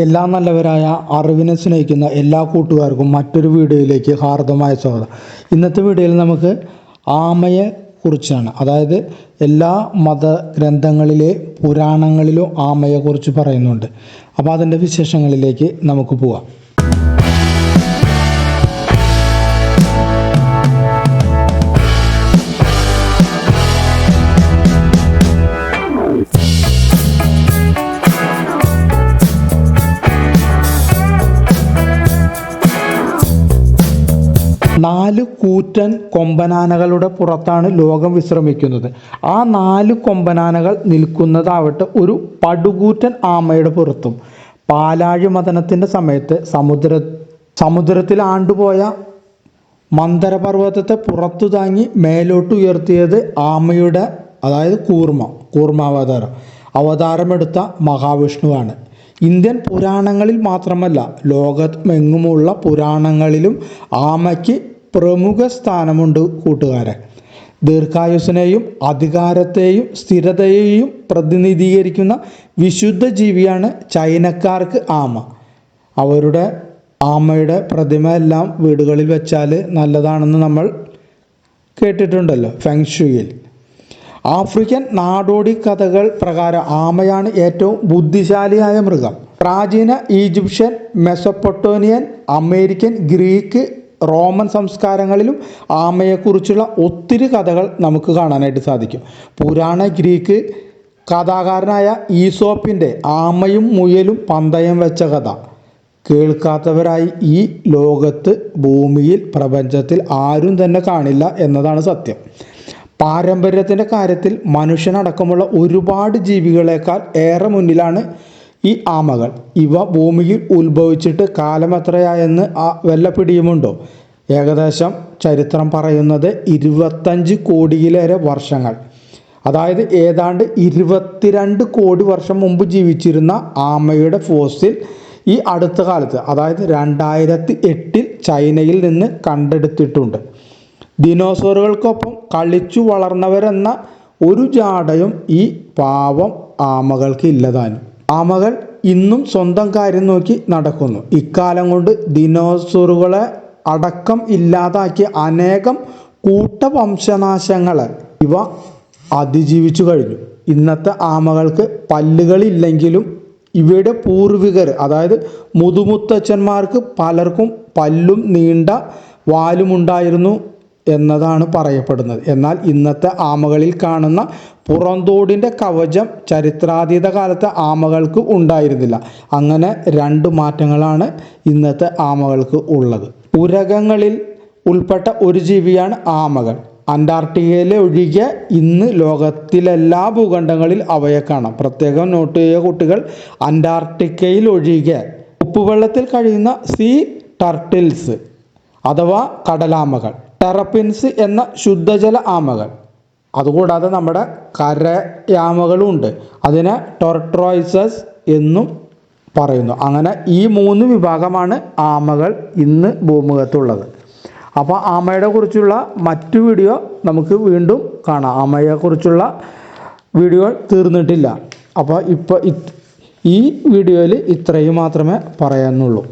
എല്ലാ നല്ലവരായ അറിവിനെ സ്നേഹിക്കുന്ന എല്ലാ കൂട്ടുകാർക്കും മറ്റൊരു വീഡിയോയിലേക്ക് ഹാർദമായ സ്വാഗതം. ഇന്നത്തെ വീഡിയോയിൽ നമുക്ക് ആമയെ കുറിച്ചാണ്. അതായത് എല്ലാ മത മതഗ്രന്ഥങ്ങളിലെ പുരാണങ്ങളിലും ആമയെക്കുറിച്ച് പറയുന്നുണ്ട്. അപ്പോൾ അതിന്റെ വിശേഷങ്ങളിലേക്ക് നമുക്ക് പോവാം. നാല് കൂറ്റൻ കൊമ്പനാനകളുടെ പുറത്താണ് ലോകം വിശ്രമിക്കുന്നത്. ആ നാല് കൊമ്പനാനകൾ നിൽക്കുന്നതാവട്ടെ ഒരു പടുകൂറ്റൻ ആമയുടെ പുറത്തും. പാലാഴി മതനത്തിന്റെ സമയത്ത് സമുദ്ര സമുദ്രത്തിൽ ആണ്ടുപോയ മന്ദരപർവതത്തെ പുറത്തു താങ്ങി മേലോട്ട് ഉയർത്തിയത് ആമയുടെ അതായത് കൂർമ്മ കൂർമാവതാരം അവതാരമെടുത്ത മഹാവിഷ്ണുവാണ്. ഇന്ത്യൻ പുരാണങ്ങളിൽ മാത്രമല്ല ലോകമെങ്ങുമുള്ള പുരാണങ്ങളിലും ആമയ്ക്ക് പ്രമുഖ സ്ഥാനമുണ്ട് കൂട്ടുകാരെ ദീർഘായുസിനെയും അധികാരത്തെയും സ്ഥിരതയെയും പ്രതിനിധീകരിക്കുന്ന വിശുദ്ധ ജീവിയാണ് ചൈനക്കാർക്ക് ആമ. അവരുടെ ആമയുടെ പ്രതിമ എല്ലാം വീടുകളിൽ വെച്ചാൽ നല്ലതാണെന്ന് നമ്മൾ കേട്ടിട്ടുണ്ടല്ലോ ഫെങ്ഷുയിൽ. ആഫ്രിക്കൻ നാടോടി കഥകൾ പ്രകാരം ആമയാണ് ഏറ്റവും ബുദ്ധിശാലിയായ മൃഗം. പ്രാചീന Egyptian Mesopotamian American Greek Roman സംസ്കാരങ്ങളിലും ആമയെക്കുറിച്ചുള്ള ഒത്തിരി കഥകൾ നമുക്ക് കാണാനായിട്ട് സാധിക്കും. പുരാണ ഗ്രീക്ക് കഥാകാരനായ ഈസോപ്പിന്റെ ആമയും മുയലും പന്തയം വെച്ച കഥ. കേൾക്കാത്തവരായി ഈ ലോകത്ത് ഭൂമിയിൽ പ്രപഞ്ചത്തിൽ ആരും തന്നെ കാണില്ല എന്നതാണ് സത്യം. പാരമ്പര്യത്തിന്റെ കാര്യത്തിൽ മനുഷ്യനടക്കമുള്ള ഒരുപാട് ജീവികളെക്കാൾ ഏറെ മുന്നിലാണ് ഈ ആമകൾ ഇവ ഭൂമിയിൽ ഉത്ഭവിച്ചിട്ട് കാലം എത്രയായെന്ന് ആ വല്ല പിടിയുമുണ്ടോ ഏകദേശം ചരിത്രം പറയുന്നത് ഇരുപത്തഞ്ച് കോടിയിലേറെ വർഷങ്ങൾ. അതായത് ഏതാണ്ട് ഇരുപത്തിരണ്ട് കോടി വർഷം മുമ്പ് ജീവിച്ചിരുന്ന ആമയുടെ ഫോസിൽ ഈ അടുത്ത കാലത്ത് അതായത് രണ്ടായിരത്തി എട്ടിൽ ചൈനയിൽ നിന്ന് കണ്ടെടുത്തിട്ടുണ്ട്. ദിനോസറുകൾക്കൊപ്പം കളിച്ചു വളർന്നവരെന്ന ഒരു ജാടയും ഈ പാവം ആമകൾക്ക് ഇല്ലതാനും ആമകൾ ഇന്നും സ്വന്തം കാര്യം നോക്കി നടക്കുന്നു. ഇക്കാലം കൊണ്ട് ദിനോസറുകളെ അടക്കം ഇല്ലാതാക്കിയ അനേകം കൂട്ടവംശനാശങ്ങളെ ഇവ അതിജീവിച്ചു കഴിഞ്ഞു. ഇന്നത്തെ ആമകൾക്ക് പല്ലുകളില്ലെങ്കിലും ഇവയുടെ പൂർവികർ അതായത് മുതുമുത്തച്ഛന്മാർക്ക് പലർക്കും പല്ലും നീണ്ട വാലുമുണ്ടായിരുന്നു. എന്നതാണ് പറയപ്പെടുന്നത്. എന്നാൽ ഇന്നത്തെ ആമകളിൽ കാണുന്ന പുറന്തോടിന്റെ കവചം ചരിത്രാതീത കാലത്തെ ആമകൾക്ക് ഉണ്ടായിരുന്നില്ല. അങ്ങനെ രണ്ട് മാറ്റങ്ങളാണ് ഇന്നത്തെ ആമകൾക്ക് ഉള്ളത്. ഉരകങ്ങളിൽ ഉൾപ്പെട്ട ഒരു ജീവിയാണ് ആമകൾ. അന്റാർട്ടിക്കയിലെ ഒഴികെ ഇന്ന് ലോകത്തിലെല്ലാ ഭൂഖണ്ഡങ്ങളിൽ അവയെ കാണാം. പ്രത്യേകം നോട്ട് ചെയ്യുക കുട്ടികൾ അന്റാർട്ടിക്കയിൽ ഒഴികെ ഉപ്പുവെള്ളത്തിൽ കഴിയുന്ന സീ ടർട്ടിൽസ് അഥവാ കടലാമകൾ. ടെറപ്പിൻസ് എന്ന ശുദ്ധജല ആമകൾ. അതുകൂടാതെ നമ്മുടെ കരയാമകളും ഉണ്ട് അതിനെ ടൊർട്രോയിസസ് എന്നും പറയുന്നു. അങ്ങനെ ഈ മൂന്ന് വിഭാഗമാണ് ആമകൾ ഇന്ന് ഭൂമുഖത്തുള്ളത്. അപ്പോൾ ആമയുടെ കുറിച്ചുള്ള മറ്റു വീഡിയോ നമുക്ക് വീണ്ടും കാണാം. ആമയെക്കുറിച്ചുള്ള വീഡിയോ തീർന്നിട്ടില്ല. അപ്പോൾ ഇപ്പോൾ ഈ വീഡിയോയിൽ ഇത്രയും മാത്രമേ പറയാനുള്ളൂ.